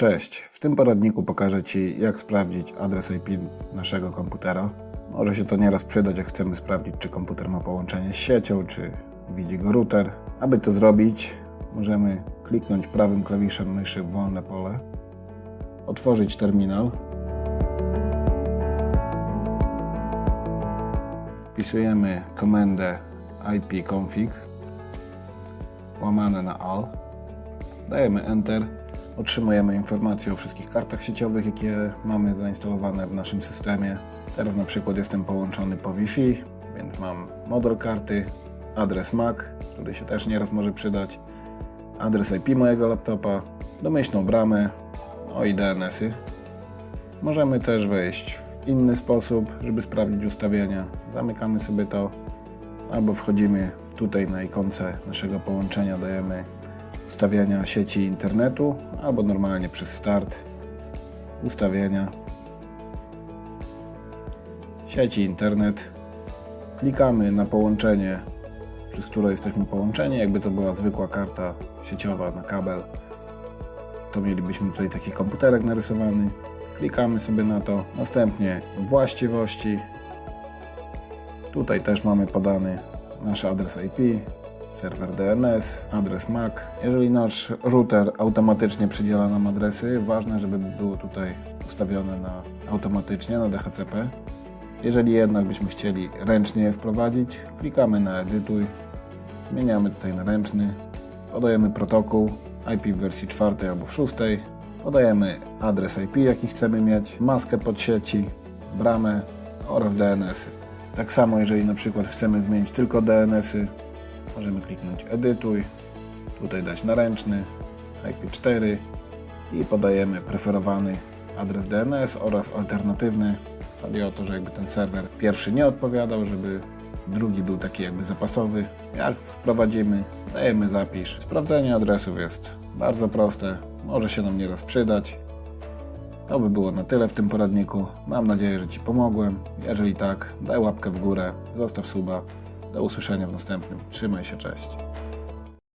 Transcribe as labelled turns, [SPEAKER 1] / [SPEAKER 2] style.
[SPEAKER 1] Cześć, w tym poradniku pokażę Ci jak sprawdzić adres IP naszego komputera. Może się to nieraz przydać jak chcemy sprawdzić czy komputer ma połączenie z siecią, czy widzi go router. Aby to zrobić możemy kliknąć prawym klawiszem myszy w wolne pole, otworzyć terminal, wpisujemy komendę ipconfig łamane na al Dajemy Enter. Otrzymujemy informacje o wszystkich kartach sieciowych, jakie mamy zainstalowane w naszym systemie. Teraz na przykład jestem połączony po Wi-Fi, więc mam model karty, adres MAC, który się też nieraz może przydać, adres IP mojego laptopa, domyślną bramę, no i DNS-y. Możemy też wejść w inny sposób, żeby sprawdzić ustawienia. Zamykamy sobie to, albo wchodzimy tutaj na ikonce naszego połączenia, dajemy ustawienia sieci internetu, albo normalnie przez start ustawienia sieci internet. Klikamy na połączenie, przez które jesteśmy połączeni. Jakby to była zwykła karta sieciowa na kabel, to mielibyśmy tutaj taki komputerek narysowany. Klikamy sobie na to. Następnie właściwości. Tutaj też mamy podany nasz adres IP, serwer DNS, adres MAC. Jeżeli nasz router automatycznie przydziela nam adresy, ważne, żeby było tutaj ustawione na automatycznie na DHCP. Jeżeli jednak byśmy chcieli ręcznie je wprowadzić, klikamy na edytuj, zmieniamy tutaj na ręczny, podajemy protokół IP w wersji czwartej albo w szóstej, podajemy adres IP jaki chcemy mieć, maskę pod sieci, bramę oraz DNS-y. Tak samo jeżeli na przykład chcemy zmienić tylko DNS-y, możemy kliknąć edytuj, tutaj dać na ręczny, IP4 i podajemy preferowany adres DNS oraz alternatywny. Chodzi o to, że jakby ten serwer pierwszy nie odpowiadał, żeby drugi był taki jakby zapasowy. Jak wprowadzimy, dajemy zapisz. Sprawdzenie adresów jest bardzo proste, może się nam nieraz przydać. To by było na tyle w tym poradniku. Mam nadzieję, że Ci pomogłem. Jeżeli tak, daj łapkę w górę, zostaw suba. Do usłyszenia w następnym. Trzymaj się, cześć.